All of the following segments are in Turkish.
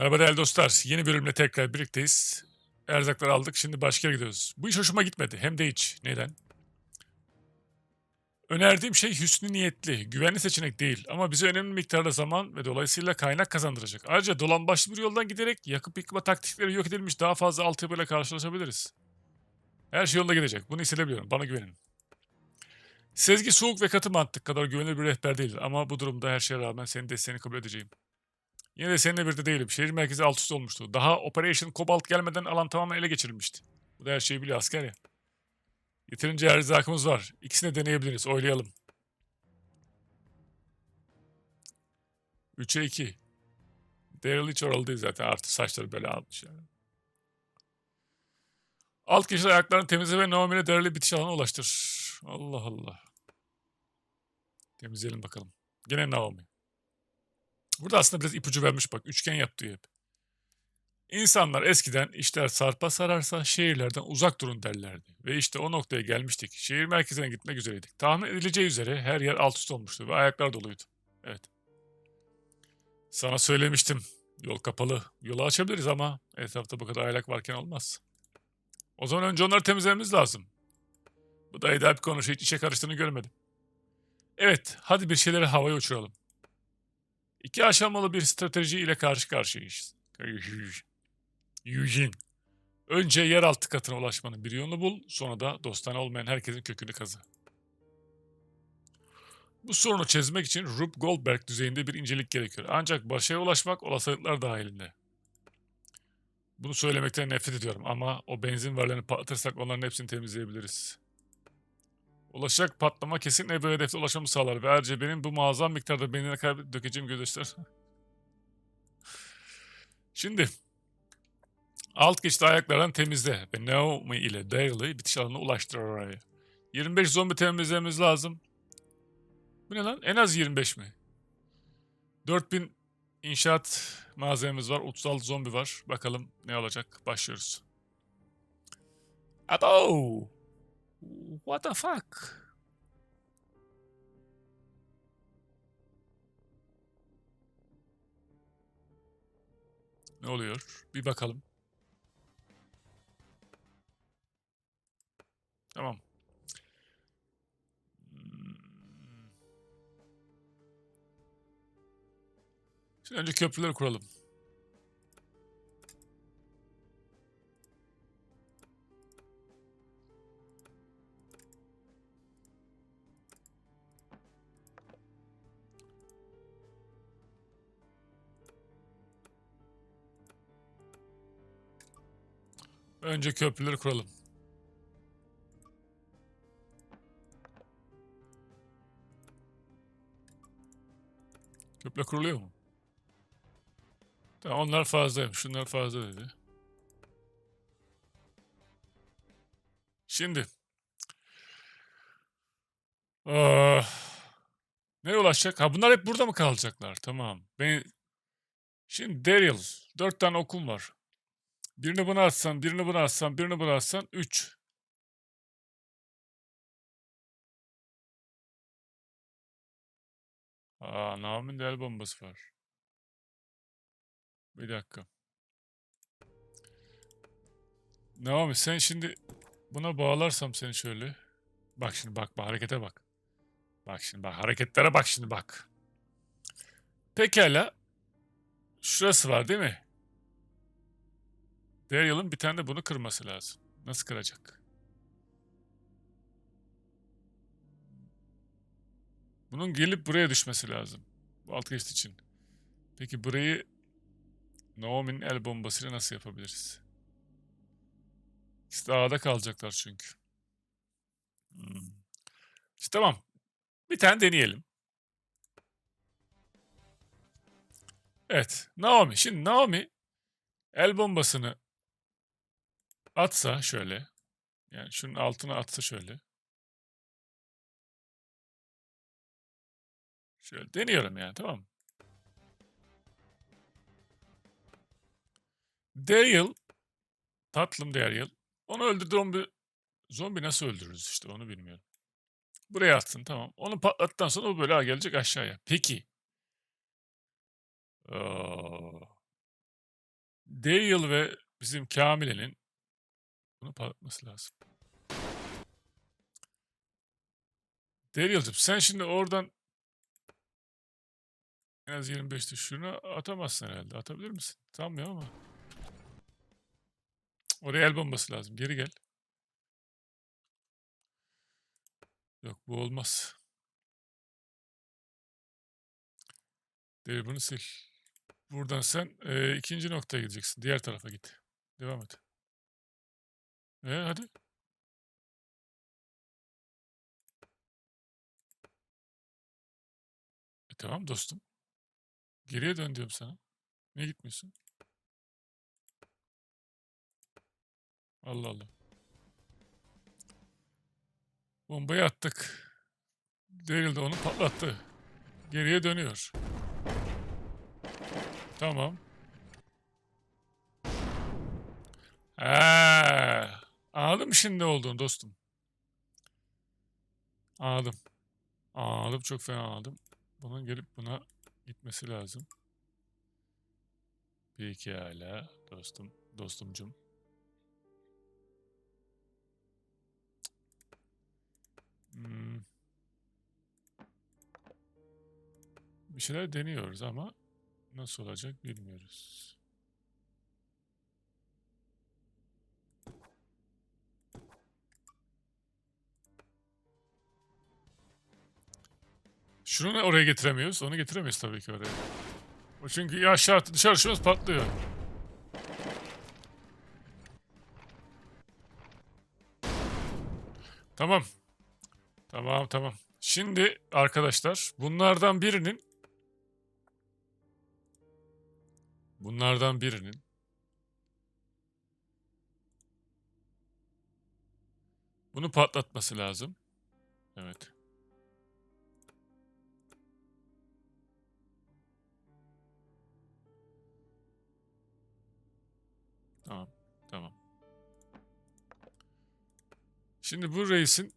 Merhaba değerli dostlar. Yeni bölümle tekrar birlikteyiz. Erzakları aldık. Şimdi başka yere gidiyoruz. Bu iş hoşuma gitmedi. Hem de hiç. Neden? Önerdiğim şey hüsnü niyetli, güvenli seçenek değil ama bize önemli miktarda zaman ve dolayısıyla kaynak kazandıracak. Ayrıca dolambaçlı bir yoldan giderek yakıp yıkma taktikleri yok edilmiş daha fazla altyapıyla karşılaşabiliriz. Her şey yolunda gidecek. Bunu hissedebiliyorum. Bana güvenin. Sezgi soğuk ve katı mantık kadar güvenilir bir rehber değil ama bu durumda her şeye rağmen senin desteğini kabul edeceğim. Yine de seninle birlikte değilim. Şehir merkezi alt üst olmuştu. Daha Operation Cobalt gelmeden alan tamamen ele geçirilmişti. Bu da her şeyi biliyor asker ya. Yeterince erzakımız var. İkisini de deneyebiliriz. Oylayalım. 3'e 2. Daryl hiç oralı değil zaten. Artı saçları böyle almış yani. Alt kişiler ayaklarını temizle ve Naomi'yle Daryl'i bitiş alanına ulaştır. Allah Allah. Temizleyelim bakalım. Gene Naomi. Burada aslında biraz ipucu vermiş bak. Üçgen yaptı hep. İnsanlar eskiden işler sarpa sararsa şehirlerden uzak durun derlerdi. Ve işte o noktaya gelmiştik. Şehir merkezine gitmek üzereydik. Tahmin edileceği üzere her yer alt üst olmuştu ve ayaklar doluydu. Evet. Sana söylemiştim. Yol kapalı. Yolu açabiliriz ama etrafta bu kadar aylak varken olmaz. O zaman önce onları temizlememiz lazım. Bu da eder bir konu. Hiç işe karıştığını görmedim. Evet, hadi bir şeyleri havaya uçuralım. İki aşamalı bir strateji ile karşı karşıyayız. Eugene. Önce yeraltı katına ulaşmanın bir yolunu bul, sonra da dostane olmayan herkesin kökünü kazı. Bu sorunu çözmek için Rube Goldberg düzeyinde bir incelik gerekiyor. Ancak başarıya ulaşmak olasılıklar dahilinde. Bunu söylemekten nefret ediyorum ama o benzin varlarını patlatırsak onların hepsini temizleyebiliriz. Ulaşacak patlama kesinlikle bir hedefte ulaşmamı sağlar ve ayrıca benim bu muazzam miktarda benzine kaybedip dökeceğim gözyaşlar. Şimdi alt geçit ayaklardan temizle ve Naomi ile Daryl'ı bitiş alanına ulaştır oraya. 25 zombi temizlememiz lazım. Bu ne lan? En az 25 mi? 4000 inşaat malzememiz var. 36 zombi var. Bakalım ne olacak. Başlıyoruz. Abo! What the fuck? Ne oluyor? Bir bakalım. Tamam. Hmm. Şimdi önce köprüleri kuralım. Önce köprüleri kuralım. Köprü kuruluyor mu? Tamam onlar fazlaymış. Şunlar fazla dedi. Şimdi. Ah, nereye ulaşacak? Ha bunlar hep burada mı kalacaklar? Tamam. Ben Şimdi Daryl. Dört tane okum var. Birini buna atsan, birini buna atsan, birini buna atsan 3. Aa, Naomi'nin de el bombası var. Bir dakika. Naomi sen şimdi buna bağlarsam seni şöyle. Bak şimdi bak, bak harekete bak. Bak şimdi bak hareketlere bak şimdi bak. Pekala. Şurası var değil mi? Daryl'ın bir tane de bunu kırması lazım. Nasıl kıracak? Bunun gelip buraya düşmesi lazım. Bu alt geçit için. Peki burayı Naomi'nin el bombasıyla nasıl yapabiliriz? İkisi de A'da kalacaklar çünkü. Hmm. İşte tamam. Bir tane deneyelim. Evet. Naomi. Şimdi Naomi el bombasını atsa şöyle. Yani şunun altına atsa şöyle. Şöyle deniyorum yani tamam mı? Daryl, tatlım Daryl. Onu öldürdü zombi. Zombi nasıl öldürürüz işte onu bilmiyorum. Buraya atsın tamam. Onu patlattıktan sonra o böyle gelecek aşağıya. Peki. Dale ve bizim Kamile'nin bunu patlatması lazım. Dale'cığım sen şimdi oradan en az 25'te şunu atamazsın herhalde. Atabilir misin? Sanmıyorum ama. Oraya el bombası lazım. Geri gel. Yok bu olmaz. Değil bunu sil. Buradan sen e, ikinci noktaya gideceksin. Diğer tarafa git. Devam et. E hadi. E, tamam dostum. Geriye dön diyorum sana. Niye gitmiyorsun? Allah Allah. Bombayı attık. Daryl de onu patlattı. Geriye dönüyor. Tamam. Ha, anladım şimdi olduğunu dostum. Anladım. Anladım çok fena anladım. Bunun gelip buna gitmesi lazım. Pekala dostum, dostumcum. Hmm. Bir şeyler deniyoruz ama nasıl olacak bilmiyoruz. Şunu oraya getiremiyoruz? Onu getiremiyoruz tabii ki oraya. O çünkü aşağı dışarı düşüyoruz patlıyor. Tamam. Tamam tamam. Şimdi arkadaşlar bunlardan birinin bunlardan birinin bunu patlatması lazım. Evet. Şimdi bu reisin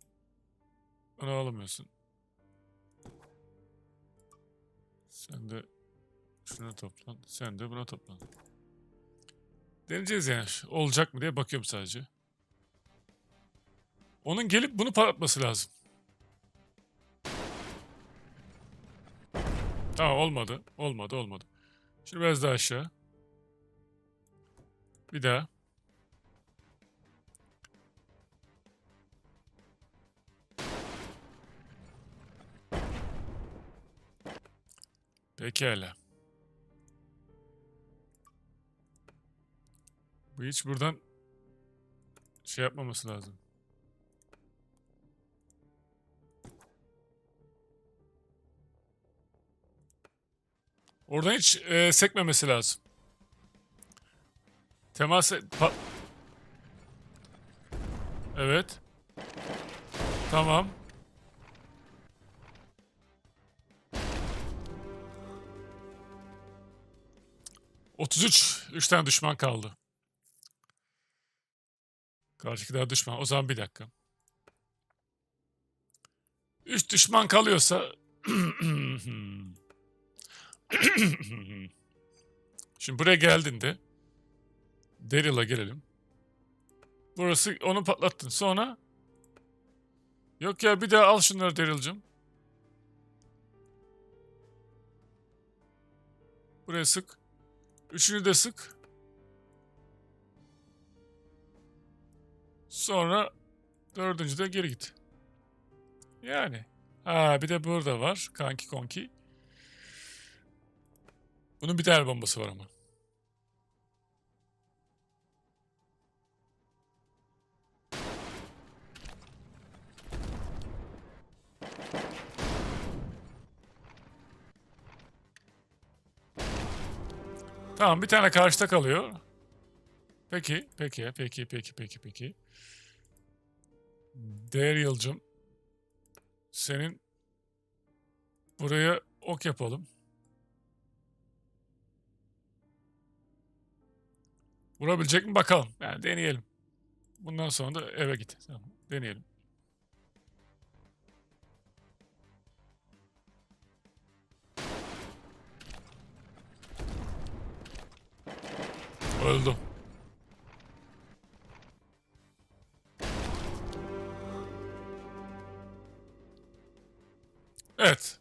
onu alamıyorsun. Sen de şunu toplan. Sen de buna toplan. Deneyeceğiz yani. Olacak mı diye bakıyorum sadece. Onun gelip bunu patlatması lazım. Tamam olmadı. Olmadı olmadı. Şimdi biraz daha aşağı. Bir daha. Pekala. Bu hiç buradan şey yapmaması lazım. Oradan hiç e, sekmemesi lazım. Temas pa- evet. Tamam. Otuz üç. Üç tane düşman kaldı. Karşıki daha düşman. O zaman bir dakika. Üç düşman kalıyorsa... Şimdi buraya geldiğinde Daryl'a gelelim. Burası onu patlattın. Sonra Yok ya bir daha al şunları Daryl'cım. Buraya sık. Üçünü de sık. Sonra dördüncü de geri git. Yani. Ha bir de burada var. Kanki konki. Bunun bir tane bombası var ama. Tamam bir tane karşıda kalıyor. Peki, peki, peki, peki, peki, peki. Daryl'cım. Senin buraya ok yapalım. Vurabilecek mi bakalım. Yani deneyelim. Bundan sonra da eve git. Tamam, deneyelim. Öldüm. Evet.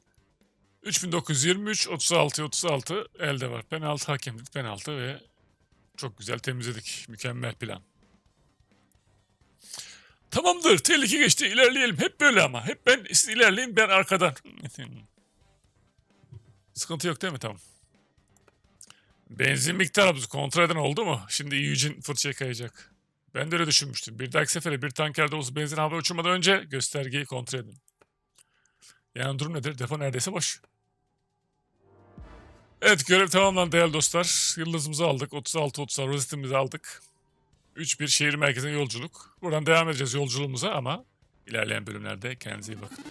3923 36 36 elde var. Penaltı hakemlik penaltı ve çok güzel temizledik. Mükemmel plan. Tamamdır. Tehlike geçti. İlerleyelim. Hep böyle ama. Hep ben siz ilerleyin ben arkadan. Sıkıntı yok değil mi? Tamam. Benzin miktarımızı kontrol eden oldu mu? Şimdi Eugene fırçaya kayacak. Ben de öyle düşünmüştüm. Bir dahaki sefere bir tanker dolusu benzin havaya uçurmadan önce göstergeyi kontrol edin. Yani durum nedir? Depo neredeyse boş. Evet görev tamamlandı değerli dostlar. Yıldızımızı aldık. 36-30 rozetimizi aldık. 3-1 şehir merkezine yolculuk. Buradan devam edeceğiz yolculuğumuza ama ilerleyen bölümlerde kendinize iyi bakın.